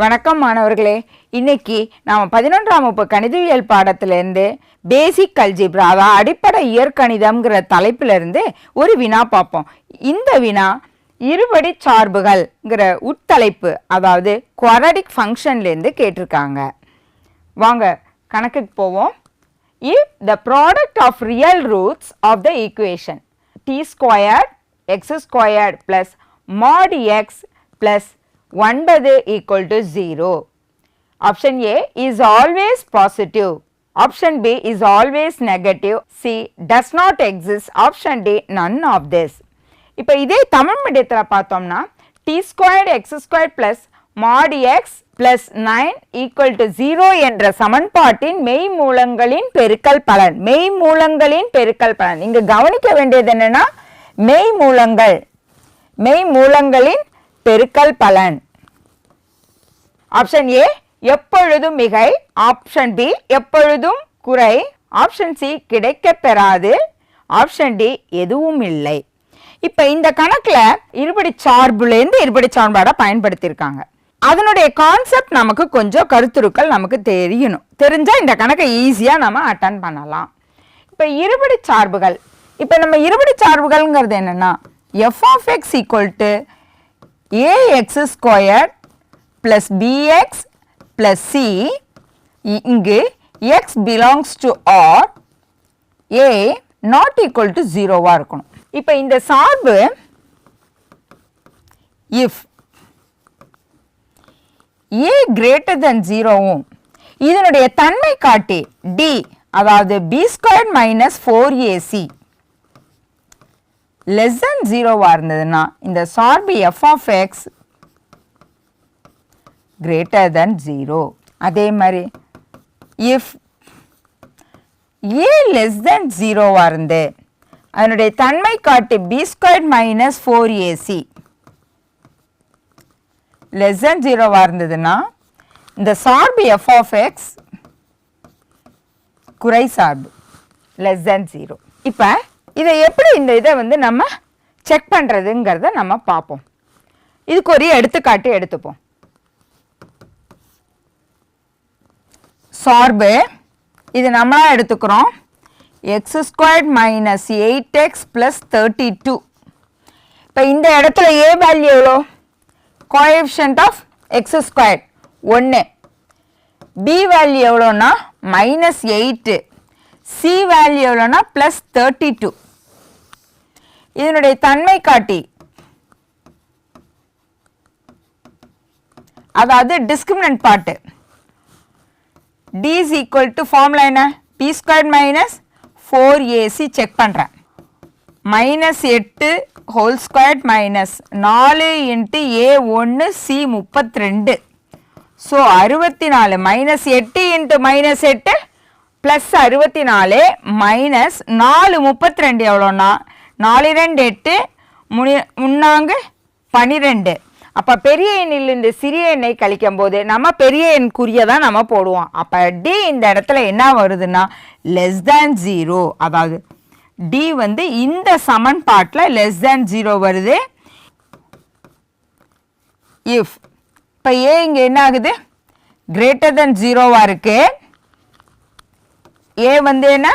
வணக்கம் மாணவர்களே. இன்னைக்கு நாம் பதினொன்றாம் வகுப்பு கணிதவியல் பாடத்திலேருந்து பேசிக் அல்ஜிப்ரா அதாவது அடிப்படை இயற்கணிதம்ங்கிற தலைப்பிலிருந்து ஒரு வினா பார்ப்போம். இந்த வினா இருபடி சார்புகள்ங்கிற உட்தலைப்பு அதாவது குவாரடிக் ஃபங்க்ஷன்லேருந்து கேட்டிருக்காங்க. வாங்க கணக்குக்கு போவோம். If the product of real roots of the equation t squared x squared plus mod t x plus ஒன்பது equal to zero option A is always positive option B is always negative C does not exist option D none of this இப்போ இதே தமிழ் மீடியத்தில் பார்த்தோம்னா t squared x square plus mod t x plus nine equal to zero என்ற சமன்பாட்டின் மெய் மூலங்களின் பெருக்கல் பலன். மெய் மூலங்களின் பெருக்கல் பலன். இங்கு கவனிக்க வேண்டியது என்னன்னா மெய் மூலங்கள். மெய் மூலங்களின் பெருக்கல் பலன். ஆப்ஷன் ஏ எப்பொழுதும் மிகை. ஆப்ஷன் பி எப்பொழுதும் குறை. ஆப்ஷன் சி கிடைக்க பெறாது. ஆப்ஷன் டி எதுவும் இல்லை. இப்போ இந்த கணக்கில் இருபடி சார்புலேருந்து இருபடி சார்பாட பயன்படுத்தியிருக்காங்க அதனுடைய கான்செப்ட் நமக்கு கொஞ்சம் கருத்துருக்கள் நமக்கு தெரியணும். தெரிஞ்சால் இந்த கணக்கை ஈஸியாக நம்ம அட்டன் பண்ணலாம். இப்போ இருபடி சார்புகள். இப்போ நம்ம இருபடி சார்புகள்ங்கிறது என்னென்னா f of x equal to ax square plus bx plus c இங்கு x belongs to R a not equal to ஜீரோவாக இருக்கணும். இப்போ இந்த சார்பு இஃப் ஏ கிரேட்டர் தென் ஜீரோவும் இதனுடைய தன்மை காட்டி டி அதாவது b square minus four a c less than ஜீரோவாக இருந்ததுன்னா இந்த சார்பு f of x greater than zero அதே மாதிரி இஃப் ஏ லெஸ் தென் ஜீரோவாக இருந்து அதனுடைய தன்மை காட்டு b square minus four a c less than ஜீரோவாக இருந்ததுன்னா இந்த சார்பு எஃப் ஆஃப் எக்ஸ் குறை சார்பு லெஸ் தென் ஜீரோ இப்போ இதை எப்படி இந்த இதை வந்து நம்ம செக் பண்ணுறதுங்கிறத நம்ம பார்ப்போம். இதுக்கு ஒரு எடுத்துக்காட்டு எடுத்துப்போம். சார்பு இது நம்மளாக எடுத்துக்கிறோம். X squared minus eight x plus thirty two இப்போ இந்த இடத்துல ஏ வேல்யூ எவ்வளோ? கோஎஃபிஷியன்ட் ஆஃப் எக்ஸ் ஸ்கொயர்ட் ஒன்று பி வேல்யூ எவ்வளோன்னா மைனஸ் எயிட்டு சி வேல்யூ எவ்வளோன்னா ப்ளஸ் தேர்ட்டி டூ இதனுடைய தன்மை காட்டி அதாவது discriminant part D is equal to formula என்ன? B square minus four a c check பண்ணுறேன் மைனஸ் எட்டு ஹோல் ஸ்கொயர்ட் மைனஸ் நாலு இன்ட்டு ஏ ஒன்று சி முப்பத்தி ரெண்டு ஸோ அறுபத்தி நாலு மைனஸ் எட்டு இன்ட்டு மைனஸ் எட்டு ப்ளஸ் அறுபத்தி நாலு மைனஸ் நாலு முப்பத்தி ரெண்டு எவ்வளோன்னா நாலு ரெண்டு எட்டு முனி முன்னாங்க பனிரெண்டு. அப்போ பெரிய எண்ணிலிருந்து சிறிய எண்ணை கழிக்கும் போது நம்ம பெரிய எண் குறியை தான் நம்ம போடுவோம். அப்போ டி இந்த இடத்துல என்ன வருதுன்னா லெஸ் தேன் ஜீரோ அதாவது டி வந்து இந்த சமன்பாட்டில் லெஸ் தேன் ஜீரோ வருது. இஃப் இப்போ ஏ இங்கே என்ன ஆகுது? கிரேட்டர் தென் ஜீரோவாக இருக்குது ஏ வந்து என்ன?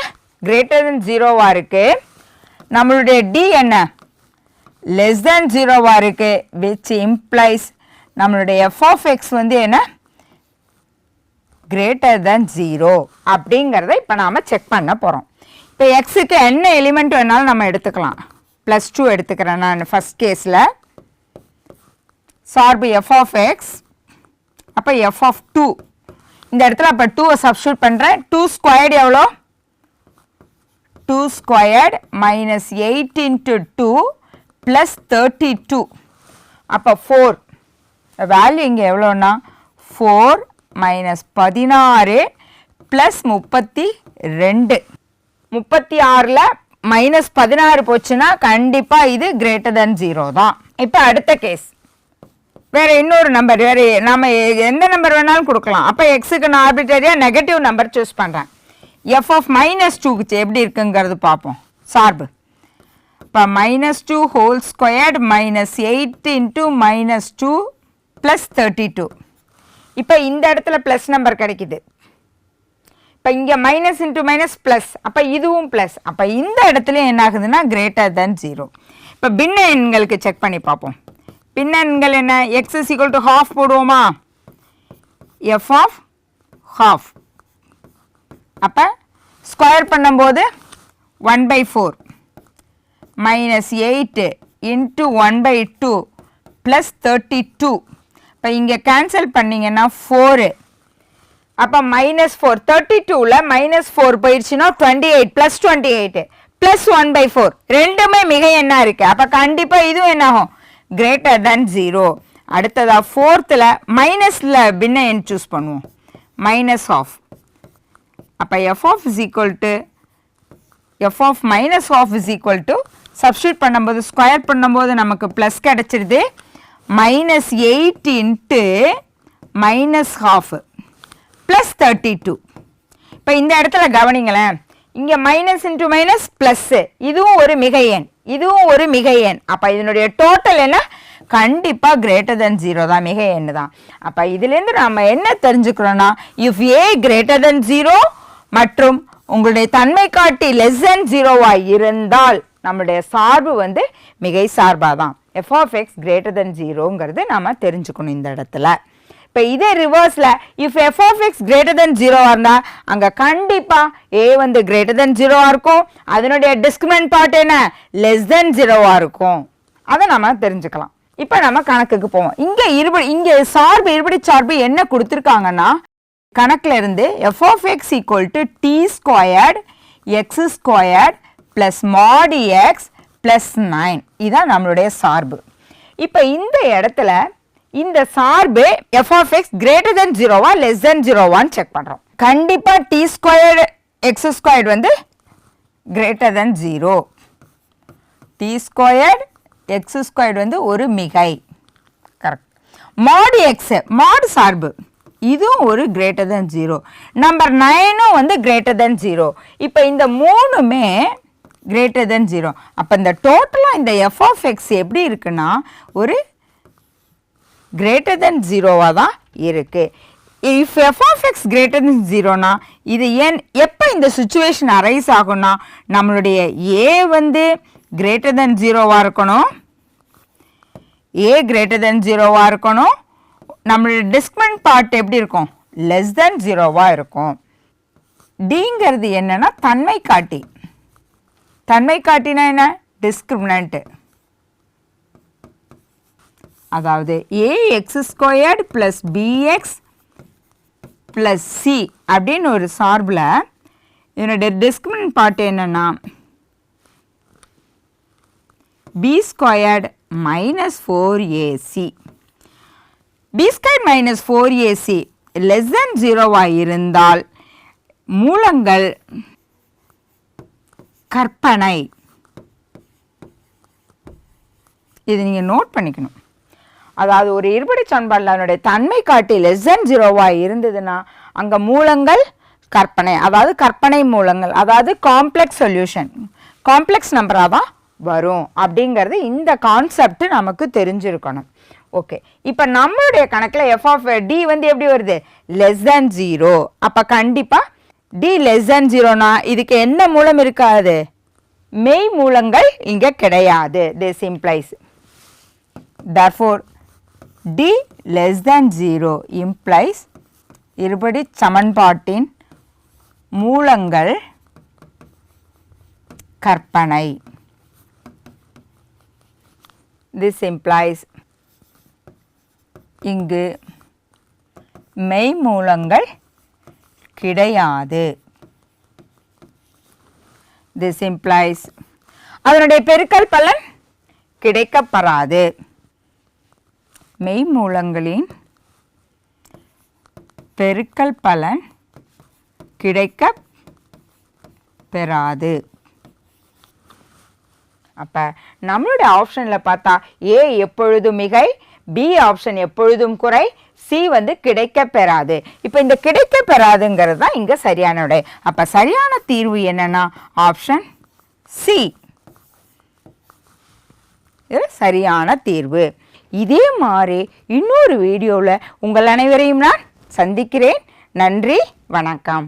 கிரேட்டர் தென் ஜீரோவாக இருக்குது நம்மளுடைய டி என்ன? லெஸ் தென் ஜீரோவாக இருக்கு விச் இம்ப்ளைஸ் நம்மளுடைய எஃப் ஆஃப் எக்ஸ் வந்து என்ன? கிரேட்டர் தென் ஜீரோ அப்படிங்கிறத இப்போ நாம் செக் பண்ண போகிறோம் இப்போ எக்ஸுக்கு என்ன எலிமெண்ட் வேணாலும் நம்ம எடுத்துக்கலாம். ப்ளஸ் டூ எடுத்துக்கிறேன் நான் ஃபஸ்ட் கேஸில் சார்பு எஃப் ஆஃப் எக்ஸ் அப்போ எஃப் ஆஃப் டூ இந்த இடத்துல அப்போ டூவை சப்ஸ்டியூட் பண்ணுறேன் டூ ஸ்கொயர்டு எவ்வளோ? Two squared minus eight into two plus thirty two அப்போ ஃபோர் வேல்யூ இங்கே எவ்வளோன்னா ஃபோர் மைனஸ் பதினாறு ப்ளஸ் முப்பத்தி ரெண்டு. முப்பத்தி ஆறில் மைனஸ் பதினாறு போச்சுன்னா கண்டிப்பாக இது கிரேட்டர் தென் ஜீரோ தான். இப்போ அடுத்த கேஸ் வேறு இன்னொரு நம்பர் வேற நம்ம எந்த நம்பர் வேணாலும் கொடுக்கலாம். அப்போ எக்ஸுக்கு நான் ஆர்பிட்டரியாக நெகட்டிவ் நம்பர் சூஸ் பண்ணுறேன் எஃப்எஃப் மைனஸ் டூக்கு எப்படி இருக்குங்கிறது பார்ப்போம். சார்பு. இப்போ minus two whole squared minus eight into minus two plus thirty two இப்போ இந்த இடத்துல ப்ளஸ் நம்பர் கிடைக்குது. இப்போ இங்கே மைனஸ் இன்ட்டு மைனஸ் ப்ளஸ் அப்போ இதுவும் ப்ளஸ் அப்போ இந்த இடத்துல என்ன ஆகுதுன்னா கிரேட்டர் தென் ஜீரோ இப்போ பின்ன எண்களுக்கு செக் பண்ணி பார்ப்போம். பின்ன எண்கள் என்ன? X is equal to half போடுவோமா? எஃப் ஆஃப் ஹாஃப் அப்போ ஸ்கொயர் பண்ணும்போது one by four minus eight into one by two plus thirty two இப்போ இங்கே கேன்சல் பண்ணிங்கன்னா ஃபோரு அப்போ மைனஸ் ஃபோர் தேர்ட்டி டூவில் மைனஸ் ஃபோர் போயிடுச்சுன்னா twenty eight plus twenty eight plus one by four ரெண்டுமே மிக என்ன இருக்குது அப்போ கண்டிப்பாக இதுவும் என்ன ஆகும் கிரேட்டர் தென் ஜீரோ அடுத்ததாக ஃபோர்த்தில் மைனஸில் பின்ன என் சூஸ் பண்ணுவோம். மைனஸ் ஆஃப் அப்போ f of is equal to f of minus half is equal to substitute பண்ணும்போது ஸ்கொயர் பண்ணும்போது நமக்கு ப்ளஸ் கிடச்சிருது. Minus eight into minus half plus thirty two இப்போ இந்த இடத்துல கவனிங்களேன். இங்கே மைனஸ் இன்ட்டு மைனஸ் ப்ளஸ்ஸு இதுவும் ஒரு மிக எண். இதுவும் ஒரு மிக எண். அப்போ இதனுடைய டோட்டல் என்ன? கண்டிப்பாக கிரேட்டர் தென் ஜீரோ தான். மிக எண் தான் அப்போ இதுலேருந்து நம்ம என்ன தெரிஞ்சுக்கிறோன்னா if a greater than zero மற்றும் உங்களுடைய தன்மை காட்டி லெஸ் தென் ஜீரோவாக இருந்தால் நம்மளுடைய சார்பு வந்து மிகை சார்பாக தான் f of x greater than ஜீரோங்கிறது நம்ம தெரிஞ்சுக்கணும் இந்த இடத்துல. இப்போ இதே ரிவர்ஸில் if f of x greater than ஜீரோவாக இருந்தால் அங்கே கண்டிப்பாக ஏ வந்து கிரேட்டர் தென் ஜீரோவாக இருக்கும். அதனுடைய டிஸ்கிரிமெண்ட் பார்ட் என்ன? லெஸ் தென் ஜீரோவாக இருக்கும். அதை நம்ம தெரிஞ்சுக்கலாம். இப்போ நம்ம கணக்குக்கு போவோம். இங்கே இருபடி இங்கே சார்பு இருபடி சார்பு என்ன கொடுத்துருக்காங்கன்னா கணக்கில் இருந்து f of x equal to t squared x squared plus mod t x plus nine இதுதான் நம்மளுடைய சார்பு. இப்போ இந்த இடத்துல இந்த சார்பு f of x greater than ஜீரோவா லெஸ் தென் ஜீரோவான்னு செக் பண்ணுறோம் கண்டிப்பாக டி ஸ்கொயர்டு எக்ஸ் ஸ்கொயர்டு வந்து greater than zero t squared x squared வந்து ஒரு மிகை. கரெக்ட் மாடு எக்ஸு மாடு சார்பு. இதுவும் ஒரு கிரேட்டர் தென் ஜீரோ நம்பர் நைனும் வந்து கிரேட்டர் தென் ஜீரோ இப்போ இந்த மூணுமே கிரேட்டர் தென் ஜீரோ அப்போ இந்த டோட்டலாக இந்த எஃப் ஆஃப் எக்ஸ் எப்படி இருக்குன்னா ஒரு கிரேட்டர் தென் ஜீரோவாக தான் இருக்குது if f of x greater than ஜீரோனா இது ஏன் எப்போ இந்த சுச்சுவேஷன் அரைஸ் ஆகும்னா நம்மளுடைய ஏ வந்து கிரேட்டர் தென் ஜீரோவாக இருக்கணும். ஏ கிரேட்டர் தென் ஜீரோவாக இருக்கணும். நம்மளுடைய டிஸ்க்மெண்ட் பார்ட் எப்படி இருக்கும்? லெஸ் தென் ஜீரோவாக இருக்கும். டிங்கிறது என்னன்னா தன்மை காட்டி. தன்மை காட்டினா என்ன? டிஸ்கிரிமினண்ட்டு அதாவது a x squared plus b x plus c அப்படின்னு ஒரு சார்பில் இதனுடைய டிஸ்கிரிமினன்ட் பார்ட் என்னென்னா b squared minus four a c b square minus four a c less than ஜீரோவாக இருந்தால் மூலங்கள் கற்பனை. இது நீங்கள் நோட் பண்ணிக்கணும். அதாவது ஒரு இருபடி சண்பாடில் அதனுடைய தன்மை காட்டி லெஸ் தென் ஜீரோவாக இருந்ததுன்னா அங்கே மூலங்கள் கற்பனை. அதாவது கற்பனை மூலங்கள். அதாவது காம்ப்ளெக்ஸ் சொல்யூஷன் காம்ப்ளெக்ஸ் நம்பராக தான் வரும். அப்படிங்கிறது இந்த கான்செப்ட் நமக்கு தெரிஞ்சிருக்கணும். ஓகே இப்போ நம்மளுடைய கணக்கில் எஃப் ஆஃப் டி வந்து எப்படி வருது? லெஸ் தேன் ஜீரோ அப்போ கண்டிப்பாக டி லெஸ் தேன் ஜீரோனா இதுக்கு என்ன மூலம் இருக்காது? மெய் மூலங்கள் இங்கே கிடையாது. This implies therefore D less than zero implies இருபடி சமன்பாட்டின் மூலங்கள் கற்பனை. This implies இங்கு மெய் மூலங்கள் கிடையாது. திஸ் இம்ப்ளைஸ் அதனுடைய பெருக்கல் பலன் கிடைக்கப்பெறாது. மெய்மூலங்களின் பெருக்கல் பலன் கிடைக்க பெறாது அப்போ நம்மளுடைய ஆப்ஷனில் பார்த்தா ஏ எப்பொழுதும் மிகை பி ஆப்ஷன் எப்பொழுதும் குறை சி வந்து கிடைக்க பெறாது. இப்போ இந்த கிடைக்க பெறாதுங்கிறது தான் இங்கே சரியான விடை. அப்போ சரியான தீர்வு என்னன்னா ஆப்ஷன் சி இது சரியான தீர்வு. இதே மாதிரி இன்னொரு வீடியோவில் உங்கள் அனைவரையும் நான் சந்திக்கிறேன். நன்றி வணக்கம்.